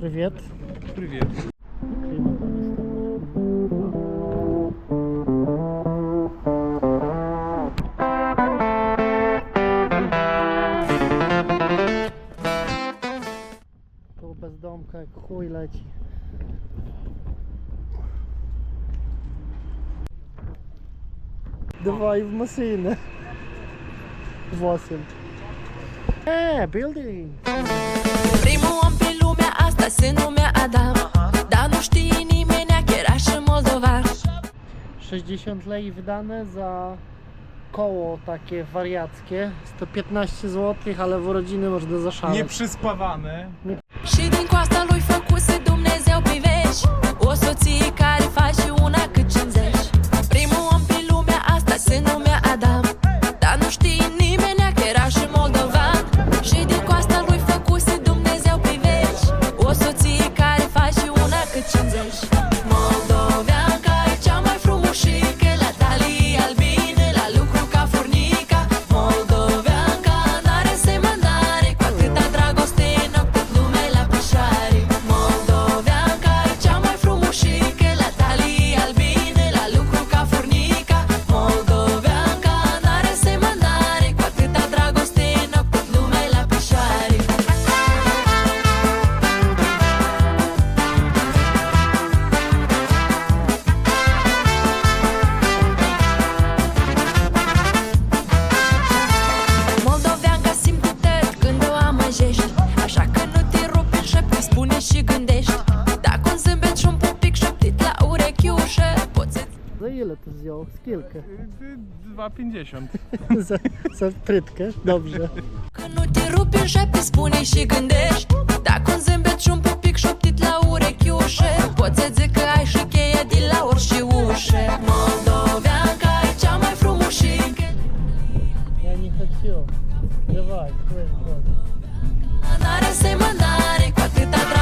Привет. Привет. Bezdomka jak chuj leci. Dawaj w maszynę. Восемь. E, building. Primul om pe lumea asta se numea Adam Dar nu știe nimeni că era și moldovan 60 lei wydane za koło takie wariackie. 115 zł, ale w urodziny można zaszaleć. Nieprzyspawane. Și din coasta lui făcuse Dumnezeu pe veci O soție care Za ile to wziął? Skilkę. 2,50. za, za prytkę? Dobrze. Că nu te rupi în șepte, spune și gândești Dacă un zâmbet și un pupic șoptit la urechiușă Poți să zic că ai și cheia de la orice ușă Moldoveanca e cea mai frumușică Ja nie хочу. Dawaj, weź wodę. N-are semănare cu atâta dragoste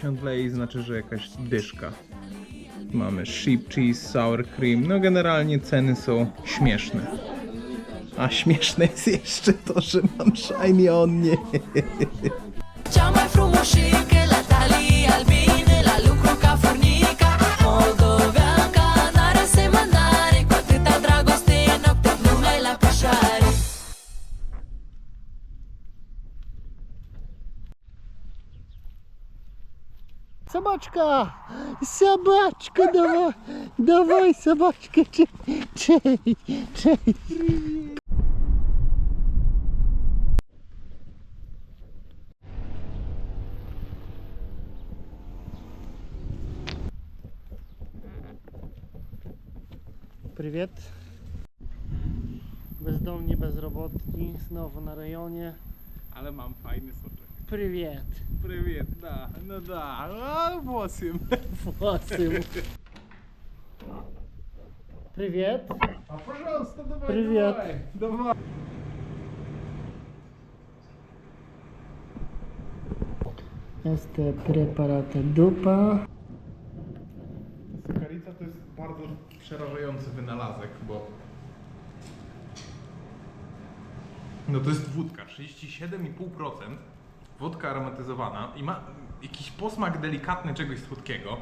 50 lei znaczy, że jakaś dyszka. Mamy sheep cheese, sour cream. No generalnie ceny są śmieszne. A śmieszne jest jeszcze to, że mam shiny on nie. Собачка! Собачка, давай! Давай, собачка! Чей, чей, чей. Привет. Bezdomni, bezrobotni, znowu na rejonie. Ale mam fajny soczek. Привет. Привет, да, no da, a 8. Восемь. Привет. A пожалуйста, давай, Привет. давай, давай. Este preparat dupa. Sokarica to jest bardzo przerażający wynalazek, bo no to jest wódka, 37,5% wódka aromatyzowana i ma jakiś posmak delikatny czegoś słodkiego.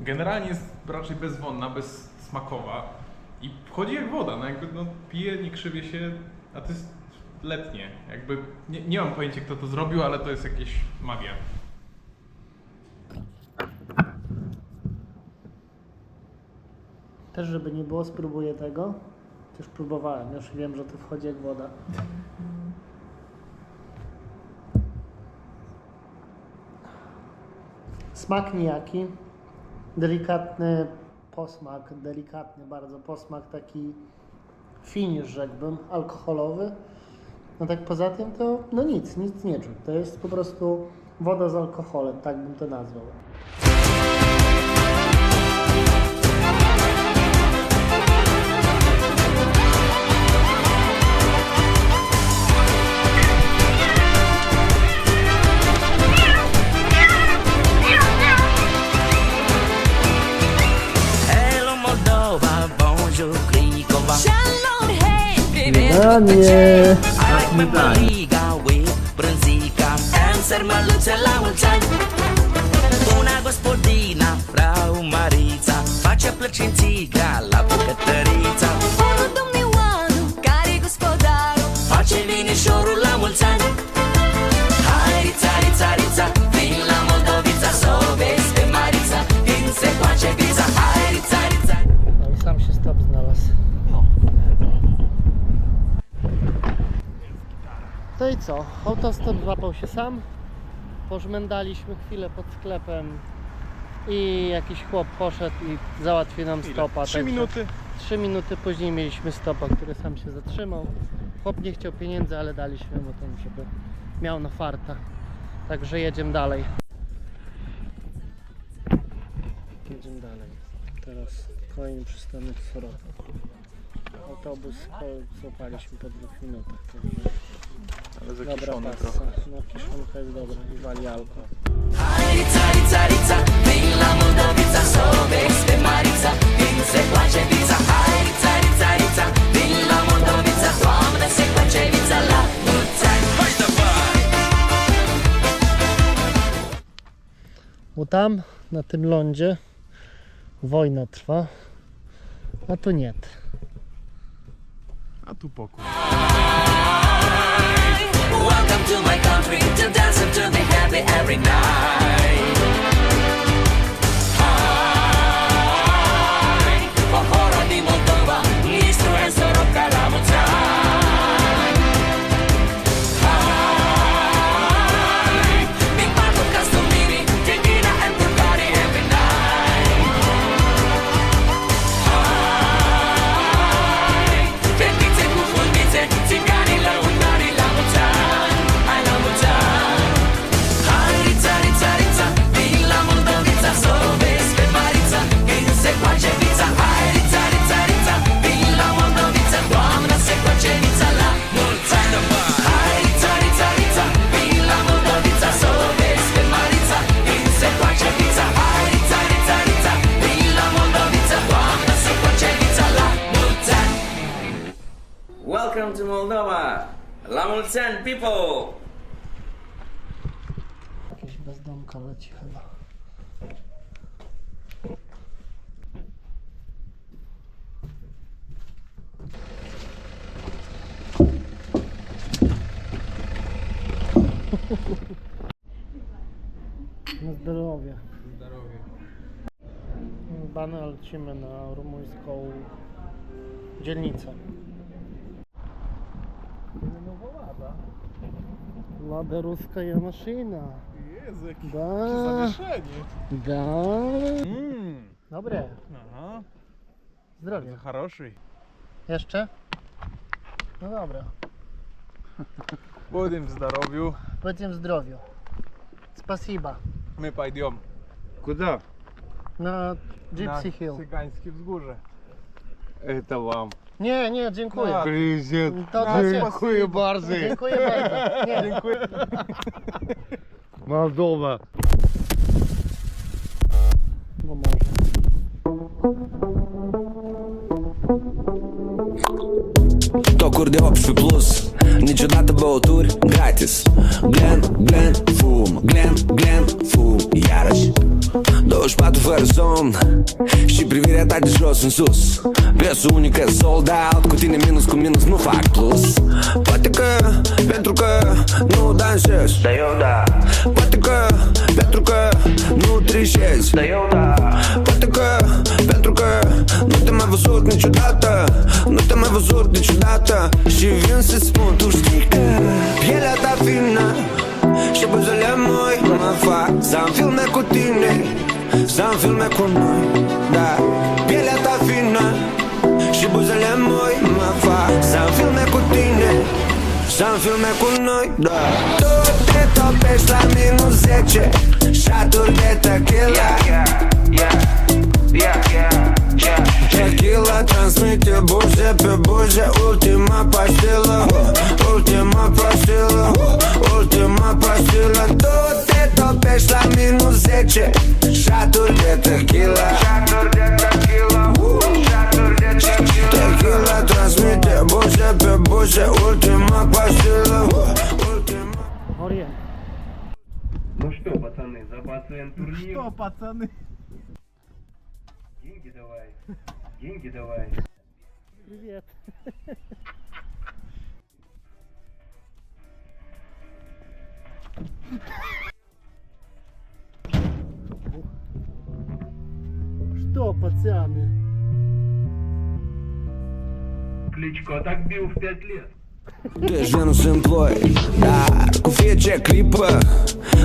Generalnie jest raczej bezwonna, bezsmakowa i wchodzi jak woda, no jakby no piję, nie krzywię się, a to jest letnie. Jakby nie, nie mam pojęcia kto to zrobił, ale to jest jakieś magia. Też żeby nie było, spróbuję tego. Już próbowałem, już wiem, że to wchodzi jak woda. Smak nijaki. Delikatny posmak, delikatny bardzo posmak, taki finisz rzekłbym, alkoholowy. No tak poza tym to no nic, nic nie czuć. To jest po prostu woda z alkoholem, tak bym to nazwał. Kochanie! Aż mi daj. Una gospodina, frau Marița Face plăcințica la bucătărie i co? Autostop złapał się sam. Pożmędaliśmy chwilę pod sklepem i jakiś chłop poszedł i załatwił nam stopa. Trzy także minuty. Trzy minuty później mieliśmy stopa, który sam się zatrzymał. Chłop nie chciał pieniędzy, ale daliśmy mu ten, żeby miał na farta. Także jedziemy dalej. Jedziemy dalej. Teraz kolejny przystanek Sorota. Autobus złapaliśmy po dwóch minutach. Także Ale dobra zakiszony pasa. trochę. No kiszonka jest dobra i wali alkohol. Hai rița, rița, rița Vin la Moldovița Să o vezi pe Marița Când se place vița Hai rița, rița, rița Vin la Moldovița Doamne, se place vița la dawaj! Bo tam, na tym lądzie, wojna trwa, a tu nie. A tu pokój. To my country To dance to be happy every night Welcome to Moldova! La mulți ani, people! Jakieś bezdomka leci chyba. Na zdrowie. Zdrowie. Bany lecimy na rumuńską dzielnicę. Lada ruska maszyna. Jezu, jakie Da. zawieszenie. Da. Mmm. Dobre. Aha. Zdrowie. Хороший. Jeszcze? No dobra. Будем в здоровью. Będziemy w zdrowiu. Spasiba. Мы пойдем Куда? Na Gypsy на Hill. Цыганские взгорья. Это вам. Nie, nie, dziękuję. No, Kryzys. To dla ciebie. Dziękuję bardzo. Dziękuję bardzo. Nie. Dziękuję. Moldova. No może. То курдеопший плюс, не чудо тебе отур, гратіс. Глен, глен, фум, глен, глен. 24 fără somn Și privirea ta de jos în sus. Piesul unică sold out. Cu tine minus cu minus nu fac plus. Poate că, pentru că nu dansez Dar eu da. Poate că, pentru că nu trișez Dar eu da. Poate că, pentru că nu te-am mai văzut niciodată. Nu te-am mai văzut niciodată. Și vin să-ți spun Tu știi că pielea ta fină filme cu noi Da, pielea ta fină Și buzele moi mă fac. Să-mi filme cu tine Să-mi filme cu noi Da. Tu te topești la minus 10 Șaturi de tequila. Tequila transmite buze pe buze Ultima pastilă Ultima pastilă Ultima pastilă. Tu пішла мінус зече Шатур де текіла Шатур де текіла Шатур де текіла Текіла трансміте Боже, бебуже, ультима квасила Орієнт Ну что, пацаны, забацаем турнир. Ну что, пацаны? Деньги давай. Деньги давай. Привет. Что, пацаны? Кличко так бил в 5 lет. Tu ești Venus în ploi Dar cu fiecare clipă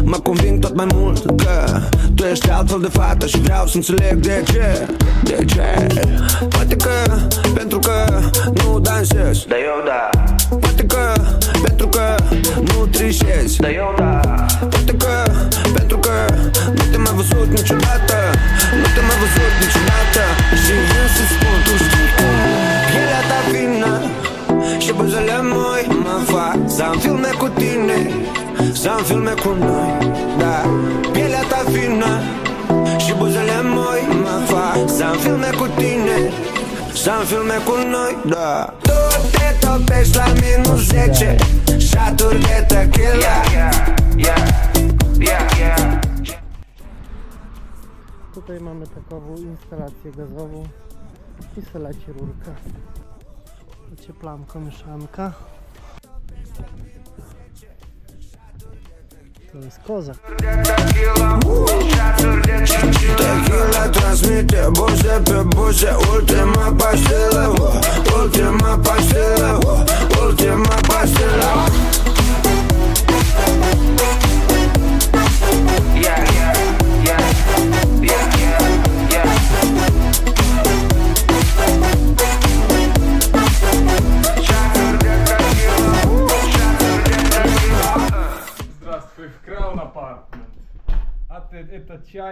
Mă conving tot mai mult că Tu ești altfel de fată și vreau să înțeleg de ce De ce? Poate că, pentru că nu dansez Dar eu da Poate că, pentru că nu trișez Dar eu da Poate că, pentru că nu te-am mai văzut niciodată. Nu te-am mai văzut niciodată. Și vin să spun, tu știi că Pielea ta fină și buzele moi mă fac. Să-mi filme cu tine Să-mi filme cu noi. Da, pielea ta fină Și buzele moi mă fac. Să-mi filme cu tine Să-mi filme cu noi. Da. Tu te topești la minus 10 Șaturi de tequila Tutaj mamy takową instalację gazową i leci rurka. Ocieplanko, mieszanka. To jest kozak. Tequila transmite buze pe buze Ultima pastilă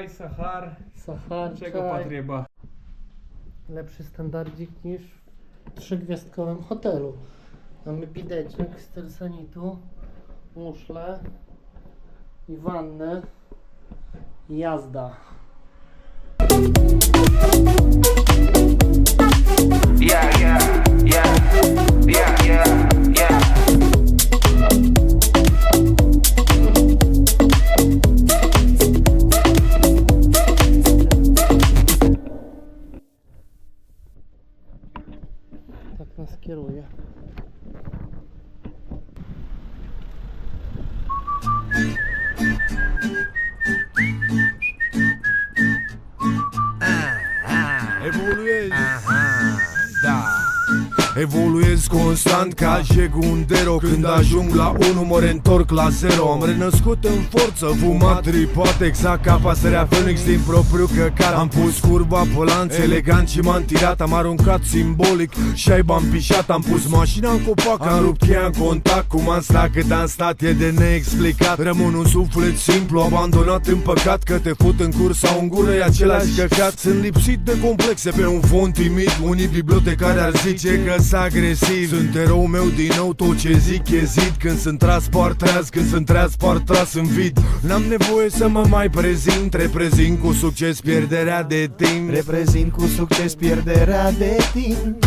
czaj, sahar, Sahar, czego czaj. potrzeba. Lepszy standardzik niż w trzygwiazdkowym hotelu. Mamy bideczek z tersanitu, muszle i wannę. i Jazda. Yeah, yeah, yeah, yeah, yeah, yeah. керує. Evolueis. Aham. Evoluez constant ca Jegundero Când ajung la 1 mă reîntorc la 0 Am renăscut în forță, fumat ripat Exact ca pasărea Phoenix din propriu căcat. Am pus curba pe lanț elegant și m-am tirat. Am aruncat simbolic și ai am pișat. Am pus mașina în copac, am rupt cheia în contact Cum am stat cât am stat e de neexplicat. Rămân un suflet simplu, abandonat în păcat. Că te fut în cursa în gură, e același căcat. Sunt lipsit de complexe pe un fond timid. Unii bibliotecari ar zice că sunt agresiv. Sunt erou meu din nou, tot ce zic e zid. Când sunt tras, par tras, când sunt tras, par tras în vid. N-am nevoie să mă mai prezint Reprezint cu succes pierderea de timp. Reprezint cu succes pierderea de timp.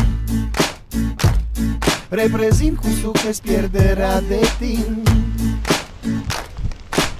Reprezint cu succes pierderea de timp.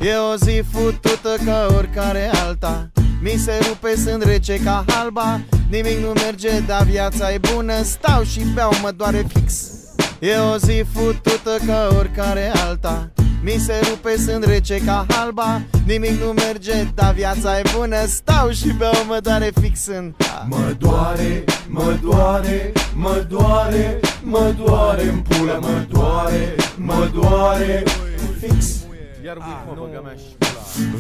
E o zi futută ca oricare alta Mi se rupe, sunt rece ca halba. Nimic nu merge, dar viața e bună. Stau și beau, mă doare fix. E o zi futută ca oricare alta. Mi se rupe, sunt rece ca halba. Nimic nu merge, dar viața e bună. Stau și beau, mă doare fix în Mă doare, mă doare, mă doare, mă doare în pula, mă doare, mă doare Fix Iar mă băga mea și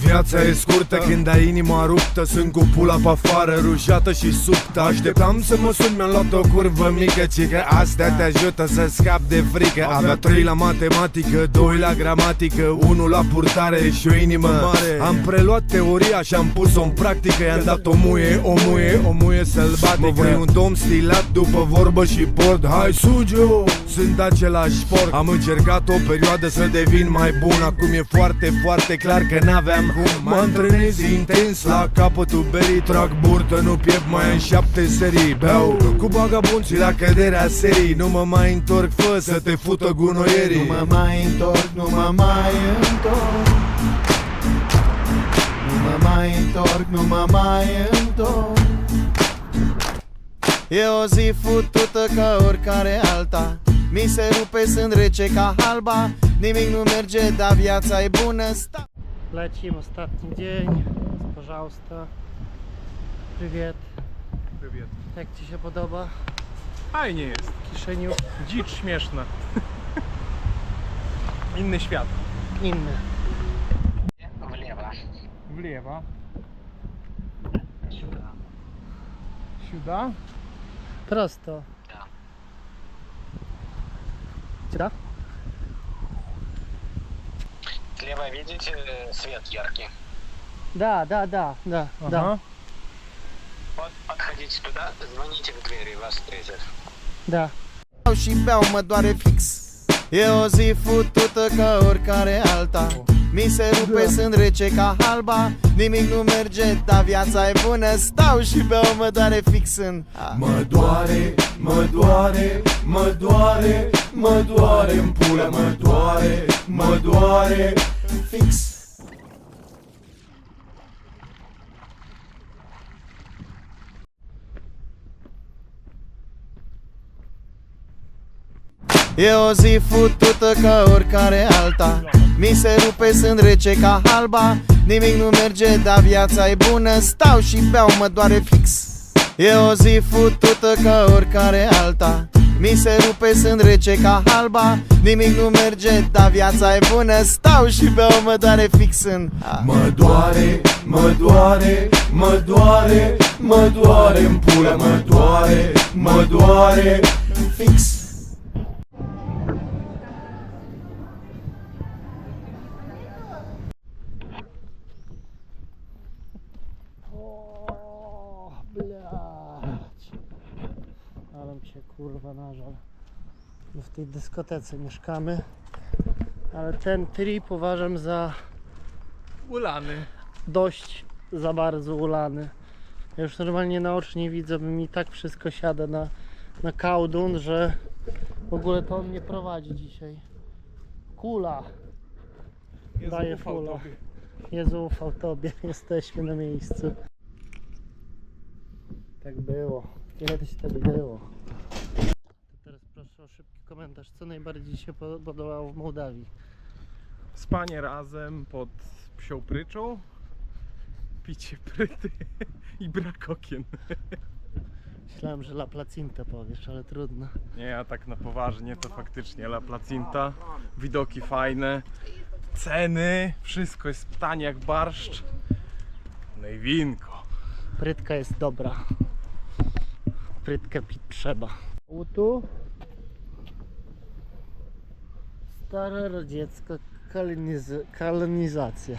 Viața e scurtă când ai inima ruptă Sunt cu pula pe afară, rușată și subtă. Așteptam să mă sun, mi-am luat o curvă mică Ci că astea te ajută să scap de frică. Avea 3 la matematică, 2 la gramatică 1 la purtare și o inimă. Mare. Am preluat teoria și am pus-o în practică. I-am dat o muie, o muie, o muie sălbatică. Mă vrei un domn stilat după vorbă și bord Hai suge-o! Sunt același porc. Am încercat o perioadă să devin mai bun Acum e foarte, foarte clar că n-aveam cum. Mă antrenez intens la capătul berii Trag burtă, nu piept mai în șapte serii. Beau cu bagabunții la căderea serii. Nu mă mai întorc, fă să te fută gunoierii. Nu mă mai întorc, nu mă mai întorc. Nu mă mai întorc, nu mă mai întorc. E o zi futută ca oricare alta Mi se rupe, sunt rece ca halba Nimic nu merge, dar viața e bună Sta- Lecim ostatni dzień. Pожалуйста. Привет. Привіт. Jak Ci się podoba? Fajnie jest. Kiszeniu Dzicz śmieszna. Inny świat. inny. W lewo. Сюда? Prosto. Сюда? Слева видите э, свет яркий? Да, да, да, да, да. Ага. Вот подходите туда, звоните в дверь и вас встретят. Da. Stau și beau, mă doare fix E o zi futută ca oricare alta mi se rupe, sunt rece ca halba. Nimic nu merge, dar viața e bună. Stau și beau, mă doare fix în Mă doare, mă doare, mă doare, mă doare în pula, mă doare, mă doare fix E o zi futută ca oricare alta. Mi se rupe, sunt rece ca halba. Nimic nu merge, dar viața e bună. Stau și beau, mă doare fix. E o zi futută ca oricare alta. Mi se rupe, sunt rece ca halba. Nimic nu merge, dar viața e bună. Stau și beau, mă doare fix în Mă doare, mă doare, mă doare, mă doare în pula, mă doare, mă doare Ale mi się kurwa nażal. My w tej dyskotece mieszkamy. Ale ten trip uważam za Ulany. dość za bardzo ulany. Ja już normalnie naocznie widzę, bo mi tak wszystko siada na, na kałdun, że w ogóle to on mnie prowadzi dzisiaj. Kula. Daje fula. Jezu ufał Tobie. Jesteśmy na miejscu. Tak było. Kiedyś tak było. Proszę o szybki komentarz. Co najbardziej się po- podobało w Mołdawii? Spanie razem pod psią pryczą, picie pryty i brak okien. Myślałem, że La Placinta powiesz, ale trudno. Nie, a tak na poważnie to faktycznie La Placinta. Widoki fajne, ceny, wszystko jest tanie jak barszcz. No i winko. Prytka jest dobra. Prytkę pić trzeba. Tu stara radziecka koloniz- kolonizacja.